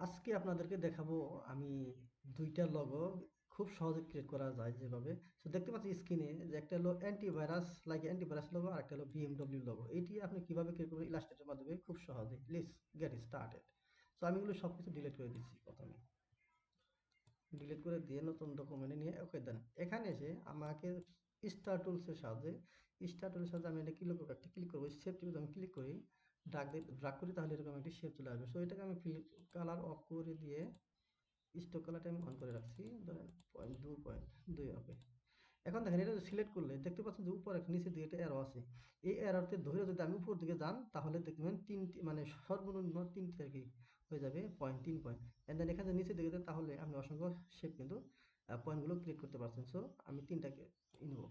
আজকে আপনাদেরকে দেখাবো আমি দুইটা লগো খুব সহজে ক্রিয়েট করা যায় যেভাবে। তো দেখতে পাচ্ছি স্ক্রিনে যে একটা হলো অ্যান্টিভাইরাস লাইক অ্যান্টিভাইরাস লগো আর একটা হলো বিএমডব্লিউ লোগো এটি আপনি কীভাবে ক্রিয়েট করবেন ইলাস্ট্রেটের মাধ্যমে খুব সহজে। লেটস গেট স্টার্টেড তো আমি এগুলো সব কিছু ডিলিট করে দিচ্ছি প্রথমে। ডিলিট করে দিয়ে নতুন ডকুমেন্টে নিয়ে ওকে দেন এখানে এসে আমাকে স্টার টুলসের সাহায্যে স্টার টুলসের সাহায্যে আমি এটা ক্লিক করব একটা ক্লিক করব। টিপে আমি ক্লিক করি। ড্রাগ ড্রাগ করি তাহলে এরকম একটি শেপ চলে আসবে। সো এটাকে আমি ফিল কালার অফ করে দিয়ে স্টক কালারটা আমি অন করে রাখছি। ধরেন পয়েন্ট দুই পয়েন্ট দুই হবে। এখন দেখেন এটা সিলেক্ট করলে, দেখতে পাচ্ছেন যে উপরে নিচে দিয়ে একটা এরো আছে। এই এরোতে ধরে যদি আমি উপর দিকে যান, তাহলে দেখবেন তিনটি মানে সর্বনিম্ন তিনটি আর কি হয়ে যাবে পয়েন্ট তিন পয়েন্ট অ্যান্ড দেন এখানে নিচে দিকে যান, তাহলে আপনি অসংখ্য শেপ কিন্তু পয়েন্টগুলো ক্রিয়েট করতে পারছেন। সো আমি তিনটাকে নেব,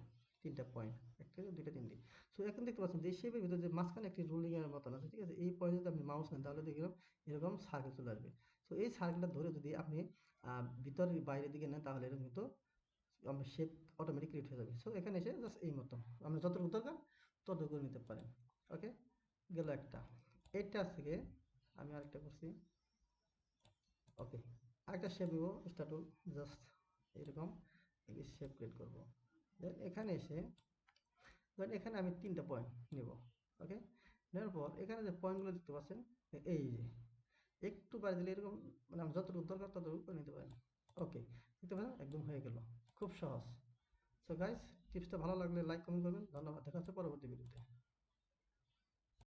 তিনটা পয়েন্ট একটা, দুইটা, তিনটি। সো এখন দেখতে পাচ্ছেন যে শেপের ভিতরে যে মাঝখানে একটি রুলিং এর মতন আছে, ঠিক আছে? এই পয়েন্টে যদি আপনি মাউস নেন, তাহলে দেখলাম এরকম সার্কেল চলে আসবে। সো এই সার্কেলটা ধরে যদি আপনি ভিতরের বাইরের দিকে নেন, তাহলে এরকম কিন্তু আমরা শেপ অটোমেটিক ক্রিয়েট হয়ে যাবে। সো এখানে এসে জাস্ট এই মতো আমরা যতটুকু দরকার ততটুকু নিতে পারেন। ওকে গেল একটা। এইটা থেকে আমি আরেকটা করছি। ওকে আরেকটা শেপ নেব স্টার্ট জাস্ট এরকম শেপ ক্রিয়েট করব। দেন এখানে এসে ধরেন এখানে আমি তিনটা পয়েন্ট নেব ওকে নেওয়ার পর এখানে যে পয়েন্টগুলো দেখতে পাচ্ছেন, এই যে, একটু বাড়ি দিলে এরকম মানে আমি যতটুকু দরকার ততটুকু করে নিতে পারেন ওকে দেখতে পাচ্ছেন, একদম হয়ে গেল, খুব সহজ। সো গাইস টিপসটা ভালো লাগলে লাইক কমেন্ট করবেন, ধন্যবাদ, দেখা হচ্ছে পরবর্তী ভিডিওতে